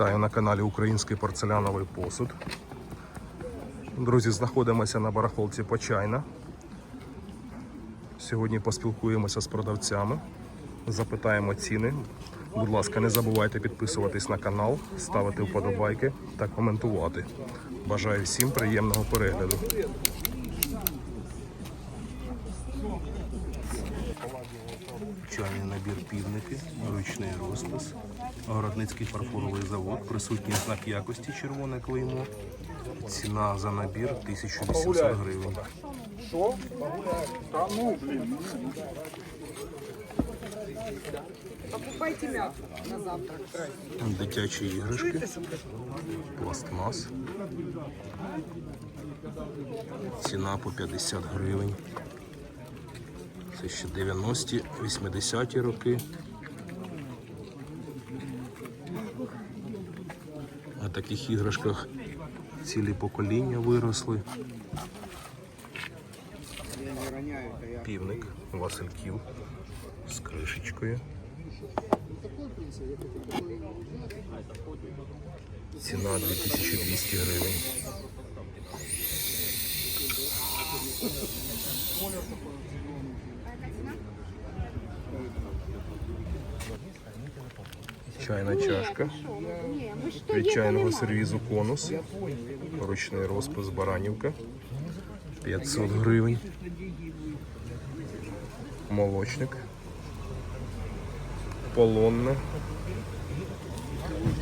Вітаю на каналі Український порцеляновий посуд. Друзі, знаходимося на барахолці Почайна. Сьогодні поспілкуємося з продавцями, запитаємо ціни. Будь ласка, не забувайте підписуватись на канал, ставити вподобайки та коментувати. Бажаю всім приємного перегляду. Чайний набір півники, ручний розпис, Городницький фарфоровий завод, присутній знак якості червоне клеймо. Ціна за набір 1800 гривень. Покупайте м'ясо на завтрак. Дитячі іграшки, пластмас. Ціна по 50 гривень. Це ще 90-ті, 80-ті роки. На таких іграшках цілі покоління виросли. Півник Васильків з кришечкою. Ціна 2200 гривень. Чайна чашка від чайного сервізу конус. Ручний розпис Баранівка. 500 гривень. Молочник. Полонне.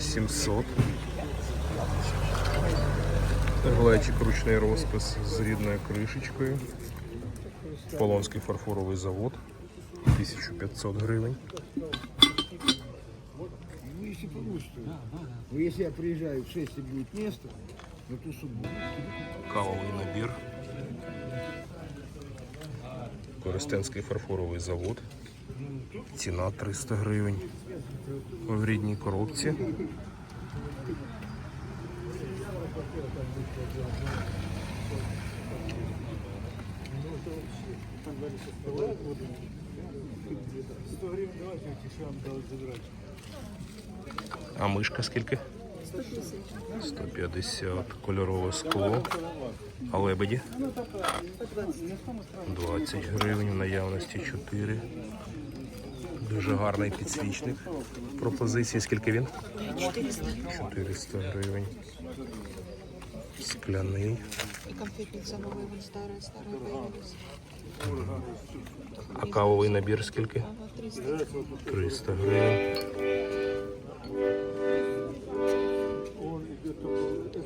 700. Глечик ручний розпис з рідною кришечкою. Полонський фарфоровий завод. 1500 гривень. Ну, если получится. Но если я приезжаю в 6 и будет место, на ту субботу. Кавовий набір. Коростенський фарфоровий завод. Ціна 300 гривень. В рідній коробці. А мишка скільки? 150 кольорове скло. А лебеді? 20 гривень, в наявності 4. Дуже гарний підсвічник. Пропозиції скільки він? 400 гривень. Скляний. И конфетница новая, вон старая, старая появилась. А кавовий набір скільки? Ага, 300. 300 гривень.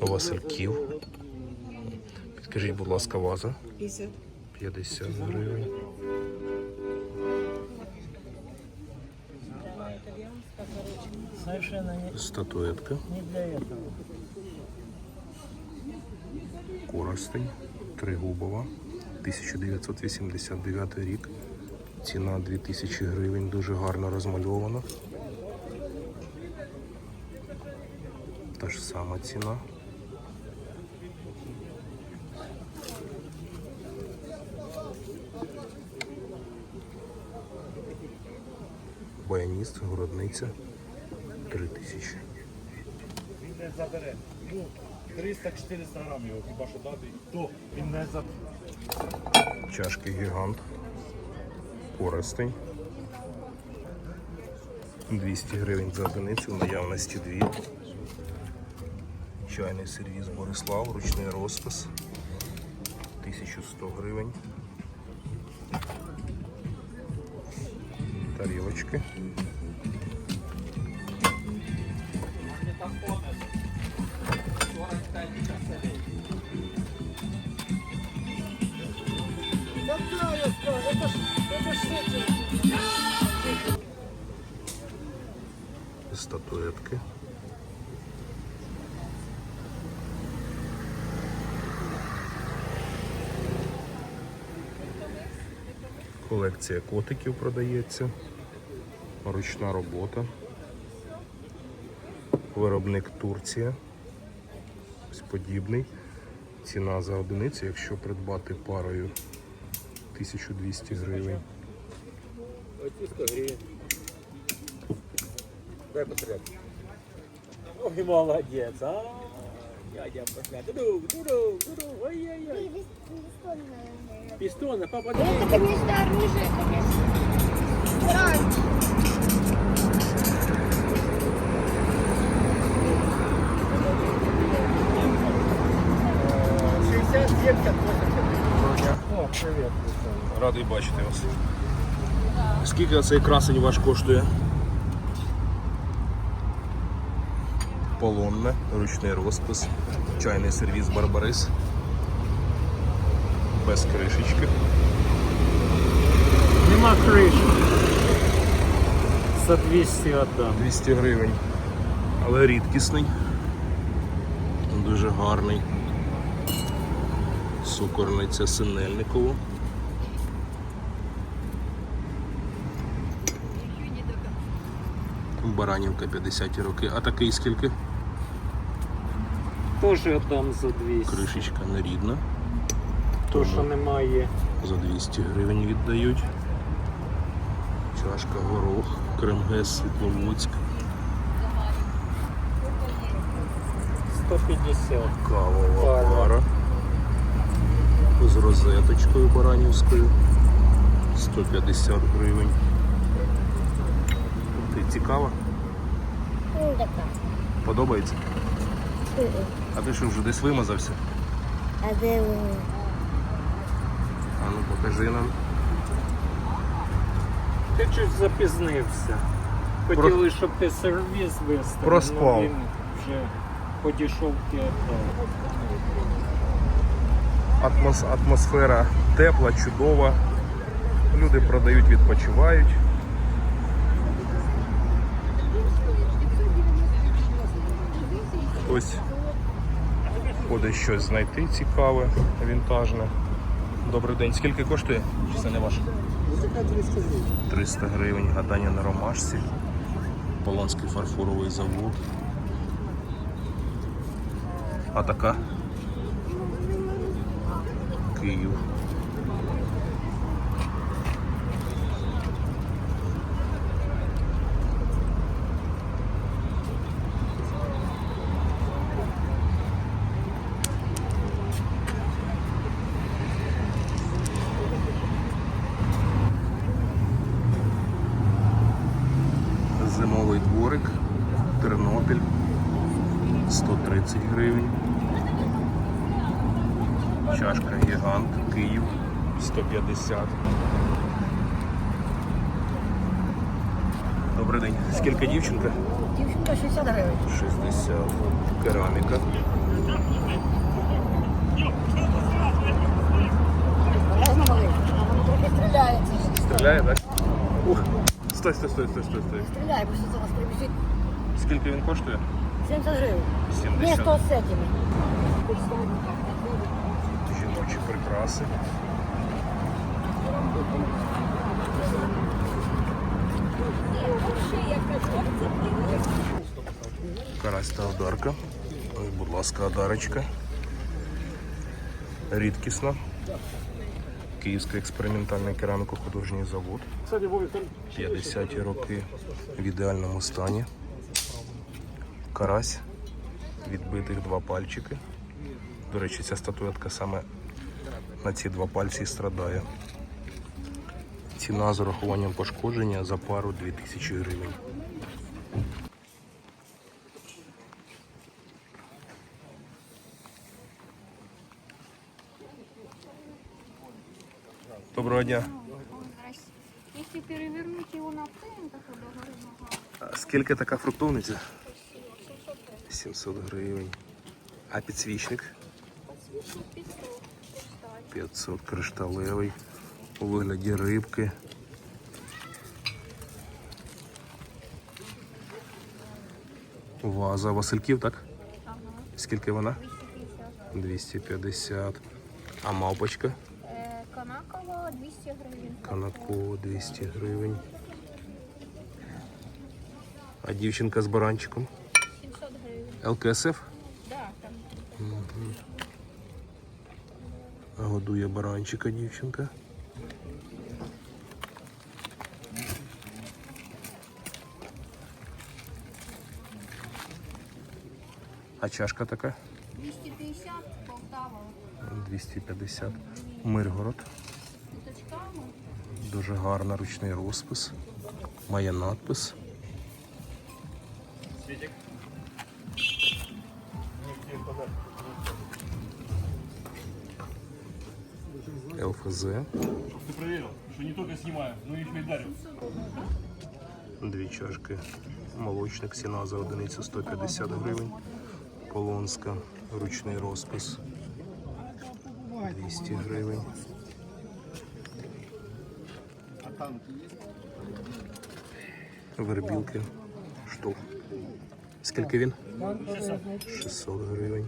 Васильків. Підкажіть, будь ласка, ваза. 50. 50 гривень. Статуетка. Коростень. Тригубова. 1989 рік. Ціна 2000 гривень. Дуже гарно розмальована. Та ж сама ціна. Баяніст, городниця. 3000. Він не забере. Ну, 300-400 грам його хіба що дати, то він не забере. Чашки гігант. Коростень. 200 гривень за одиницю, в наявності дві. Чайний сервіз Борислав, ручний розпис. 1100 гривень. Тарілочки. Статуетки. Колекція котиків продається. Ручна робота. Виробник Турція. Ось подібний. Ціна за одиницю, якщо придбати парою 1200 гривень. Дай посмотреть. Ой, молодець, а? Дядя проклятый. Дудук, дудук, дудук. Ой-ой-ой. Ну ну, Пистона, папа. Да это, конечно, оружие, конечно. Странно. О, привіт. Радий бачити вас. Скільки цей красень ваш коштує? Полонне, ручний розпис, чайний сервіс Барбарис. Без кришечки. Нема криші. За 200 отдам. 200 гривень. Але рідкісний. Дуже гарний. Сукорниця Синельникову. Баранівка 50 роки. А такий скільки? Теж отдам за 200. Кришечка нерідна. То, що немає. За 200 гривень віддають. Чашка горох, Кремгес Світловодськ. 150. Кавова Пара. пара. З розеточкою баранівською. 150 гривень. Ти цікава? Ну. Подобається? А ти що вже десь вимазався? А де ви? А ну покажи нам. Ти чуть запізнився. Хотіли, щоб ти сервіс виставив. Проспав. ну, Він вже по дешевці віддав. Атмос, атмосфера тепла, чудова. Люди продають, відпочивають. Хтось ходить щось знайти цікаве, вінтажне. Добрий день. Скільки коштує? Чи це не ваше? 300 гривень. Гадання на ромашці. Полонський фарфоровий завод. А така? Київ. Зимовий дворик, Тернопіль, 130 гривень. Чашка гігант, Київ 150. Добрий день. Скільки дівчинка? Дівчинка 60 гривень. 60. Кераміка. Трохи стріляє. Так? Ух. Стой, стой, стой, стой, стой, стой. Стріляє, бо що зараз прибіжить. Скільки він коштує? 70 гривень. Ні, 70. 100 з. Жіночі прикраси. Карась та одарка. Будь ласка, одарочка. Рідкісна. Київський експериментальний кераміко-художній завод. 50-ті роки в ідеальному стані. Карась. Відбитих два пальчики. До речі, ця статуетка саме на ці два пальці страдає. Ціна з урахуванням пошкодження за пару 2000 гривень. Доброго дня. Если перевернуть его на стенд, то А скільки така фруктовниця? 700 гривень. А підсвічник? 500 кришталевий. У вигляді рибки. Ваза Васильків, так? Скільки вона? 250. А мавпочка? Е, Канакова 200 гривень. Канакова 200 гривень. А дівчинка з баранчиком? 700 гривень. ЛКСФ? Да, там Годує баранчика дівчинка. А чашка така? 250 Полтава. 250. Миргород. Дуже гарний ручний розпис. Має надпис. ЛФЗ. Ты проверил, что не только снимаю, но еще и дарю. Дві чашки. Молочник ціна за одиницю 150 гривень. Полонська. Ручний розпис. 200 гривень. Вербілки. Штук. Скільки він? 600 гривень.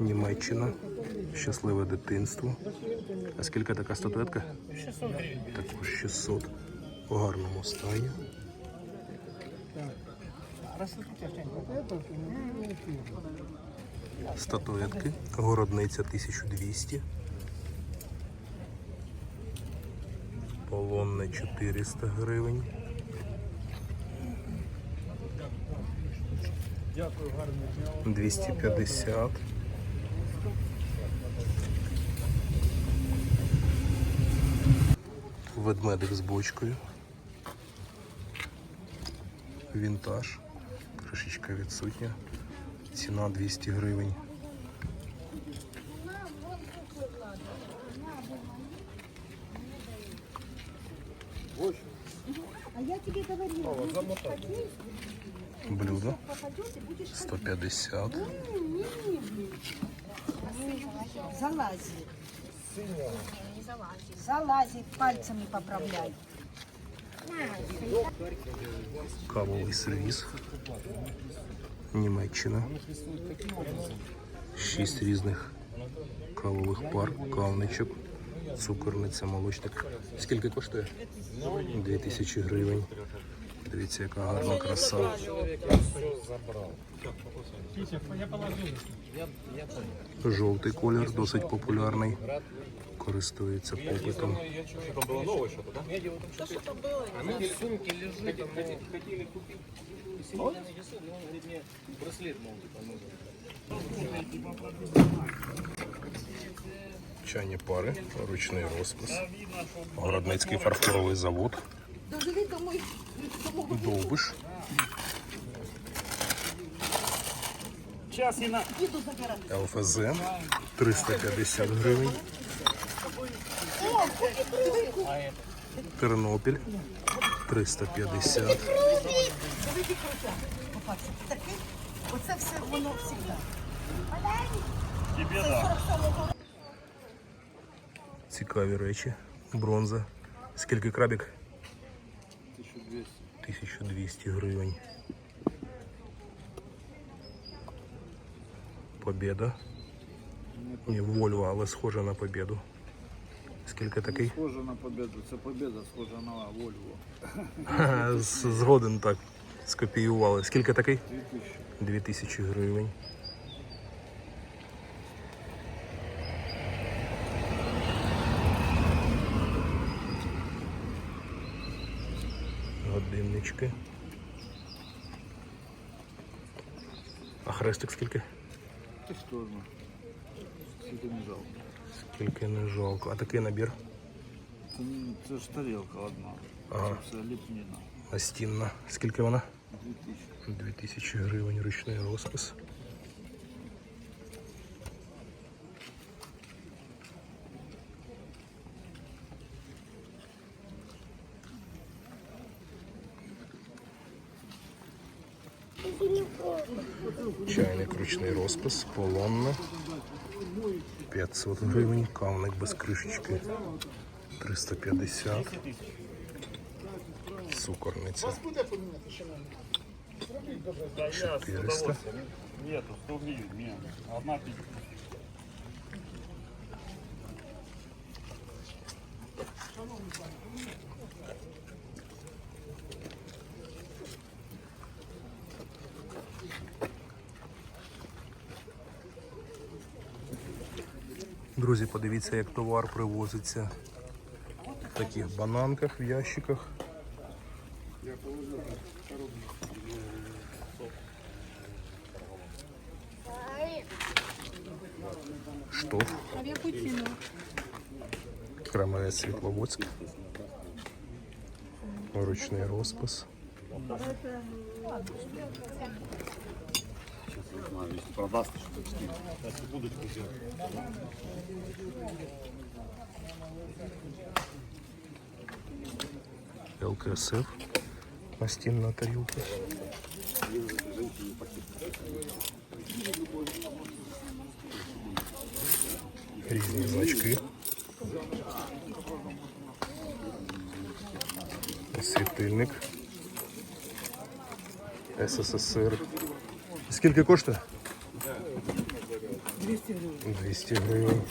Німеччина. Щасливе дитинство. А скільки така статуетка? 600 гривень. Також 600. У гарному стані. Статуетки. Городниця 1200. Полонне 400 гривень. Дякую, дня. 250. Ведмедик з бочкою. Вінтаж. Кришечка відсутня. Ціна 200 гривень. Блюдо 150. Залази. Залази, пальцами поправляй. Кавовий сервіс. Німеччина. Шість різних кавових пар, кавничок, цукорниця, молочник. Скільки коштує? 2000 гривень. Дивіться, яка гарна краса. Жовтий колір досить популярний. Користується попитом. Чайні пари, ручний розпис. Городницький фарфоровий завод. Довбиш. Час і на... ЛФЗ 350 гривень. Тернопіль 350. Оце все воно завжди. Тебе да. Цікаві речі. Бронза. Скільки крабік? 1200 гривень. Побєда. Ні, Вольво, але схоже на побєду. Скільки такий? Схоже на победу. Це победа схожа на Вольво. Згоден так. Скопіювали. Скільки такий? 2000. 2000 гривень. Годиннички. А хрестик скільки? Ти ж. Скільки не жалко. Скільки не жалко. А такий набір Це, ж тарілка одна. Ага. Це ліпніна. настінна. Скільки вона? 2000. 2000 гривень ручний розпис. Ручний розпис, полонна. 500 гривень, кавник без кришечки 350. Цукорниця 400. Друзі, подивіться, як товар привозиться в таких бананках, в ящиках. Штоф. Крамець Світловодськ. Ручний розпис. А в яку ціну? Крамець Світловодськ. Ручний розпис. ЛКСФ. Настінна тарілка. Різні значки. Світильник. СССР. Скільки коштує? 200 гривень. 200 гривень.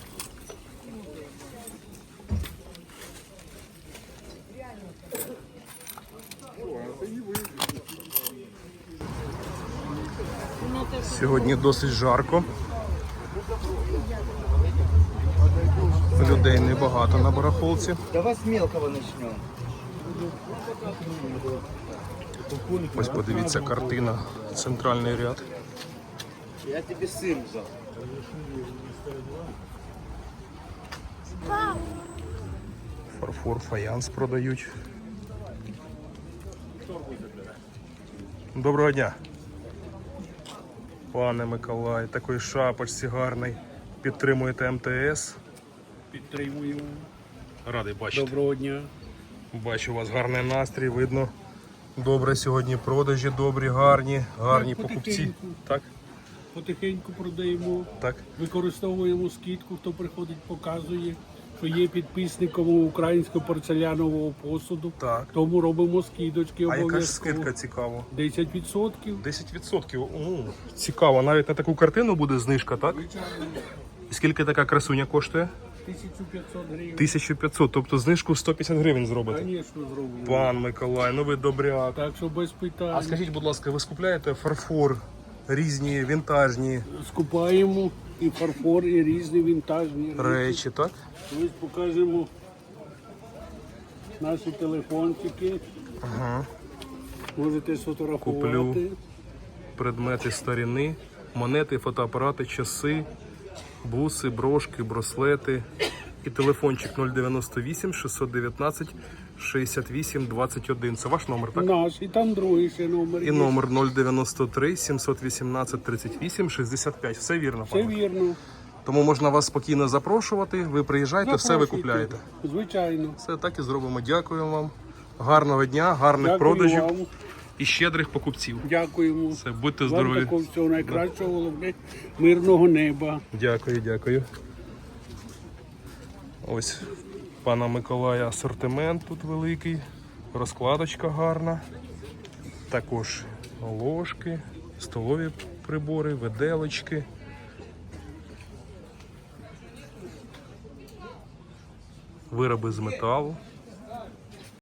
Сьогодні досить жарко. Людей небагато на барахолці. Давай с мелкого начнем. Ось подивіться картина, центральний ряд. Я тебе сыр взял. Фарфор, фаянс продають. Доброго дня. Пане Миколай, такий шапочці гарний. Підтримуєте МТС. Підтримую. Радий бачити. Доброго дня. Бачу, у вас гарний настрій, видно. Добре сьогодні продажі, добрі, гарні, гарні покупці. Так, Потихеньку продаємо, так. використовуємо скидку, хто приходить, показує, що є підписником українського порцелянового посуду. Так. Тому робимо скидочки А яка ж скидка цікаво? 10%. 10%. О, цікаво, навіть на таку картину буде знижка, так? І скільки така красуня коштує? 1500 гривень. 1500, тобто знижку 150 гривень зробите. Звісно, зробимо. Пан Миколай, ну ви добряк. Так що без питань. А скажіть, будь ласка, ви скупляєте фарфор, різні вінтажні Скупаємо і фарфор, і різні вінтажні речі, так? Ось покажемо наші телефончики. Ага. Можете сфотографувати. Куплю. Предмети старини, монети, фотоапарати, часи, буси, брошки, браслети. І телефончик 098 619 68 21. Це ваш номер, так? Наш, і там другий ще номер. І є. номер 093 718 38 65. Все вірно, Все пане? вірно. Тому можна вас спокійно запрошувати. Ви приїжджаєте, все ви Запрошуйте. купляєте. Звичайно. Все так і зробимо. Дякуємо вам. Гарного дня, гарних Дякую продажів вам. і щедрих покупців. Дякуємо. Все, будьте Вам здорові. такого всього найкращого, головне, мирного неба. Дякую, дякую. Ось пана Миколая асортимент тут великий, розкладочка гарна. Також ложки, столові прибори, виделочки. Вироби з металу.